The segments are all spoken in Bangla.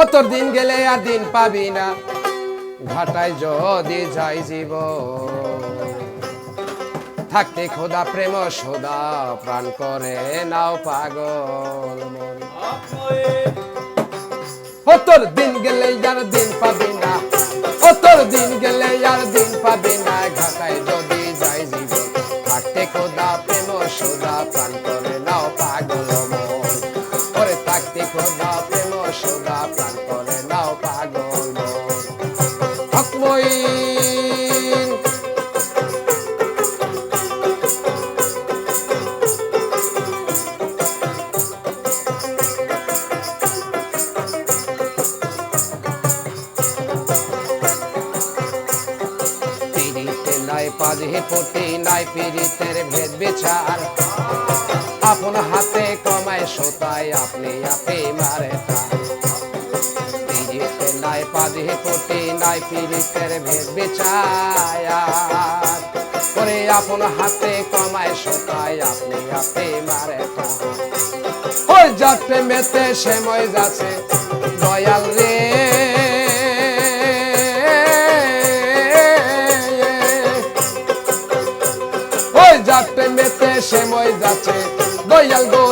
অতর দিন গেলে আর দিন পাবি না। ঘাটায় যদি যাই জীব থাকতে খোদা প্রেম, সোদা প্রাণ করে নাও পাগল মন। অতর দিন গেলে আর দিন পাবি না। অতর দিন গেলে আর দিন পাবি না। পিড়িতে নাই পাজে পটি নাই পিড়িতের ভেদ বিচার। আপন হাতে কমায়, সোতায় আপনি আপে মারে। নাই পিড়িতের ভেদ করে আপন হাতে কমায় সোতায় আপনি আপে মারে ওই যাতে মেতে সময় যাচ্ছে, দয়াল রে। সময় যাচ্ছে, দয়াল গো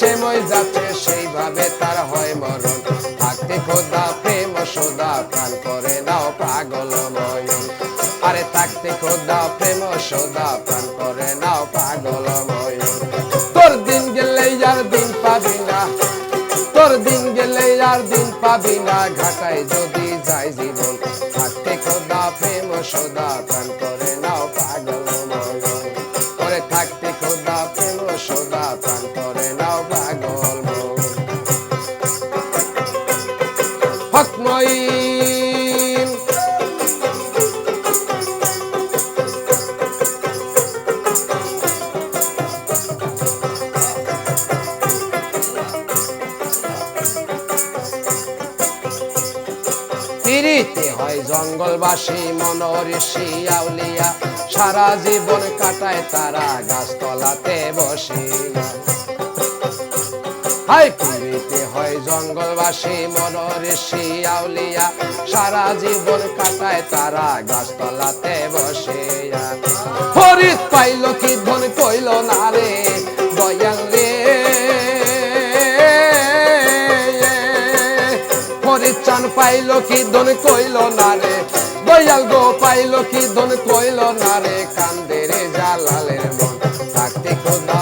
সময় যাচ্ছে, সেইভাবে তার হয় মরণ। থাকতে খোদা প্রেম সোদা প্রাণ করে নাও পাগল ময়ন আরে থাকতে খোদা প্রেম, সোদা প্রাণ করে নাও পাগল ময়ন তোর দিন গেলে আর দিন পাবি না। তোর দিন গেলে আর দিন পাবি না। ঘাটায় যদি যাই জীবন, থাকতে খোদা প্রেম, সোদা প্রাণ করে নাও পাগল ময়ন করে থাকতে খোদা হকময়ীন পিরিতে হয় জঙ্গলবাসী মনঋষি আউলিয়া সারা জীবন কাটায় তারা গাছতলাতে বসে। হাই। পিরিতে হয় জঙ্গলবাসী মনঋষি আউলিয়া। সারা জীবন কাটায় তারা গাছতলাতে বসে ফরিদ পাইল কি ধন কইল না রে? দয়াল রে। পরিচান পাইল কি ধন কইল না রে? দয়াল গো পাইল কি ধন কইল না রে? কান্দে রে জালালের মন থাকতে খোদা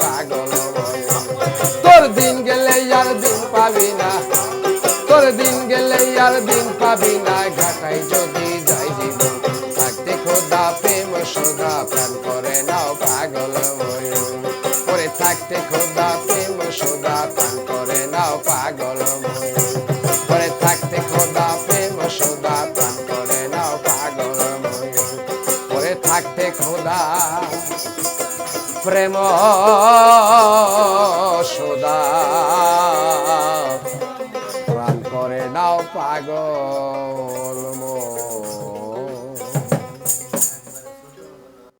পাগল তোর দিন গেলে আর দিন পাবি না। তোর দিন গেলে আর দিন পাবি না। ঘাটাই যদি যাই জীবন, থাকতে খোদা প্রেম সদা প্রাণ করে নাও পাগল ময়ূর থাকতে খোদা প্রেম সদা প্রাণ করে নাও পাগল মন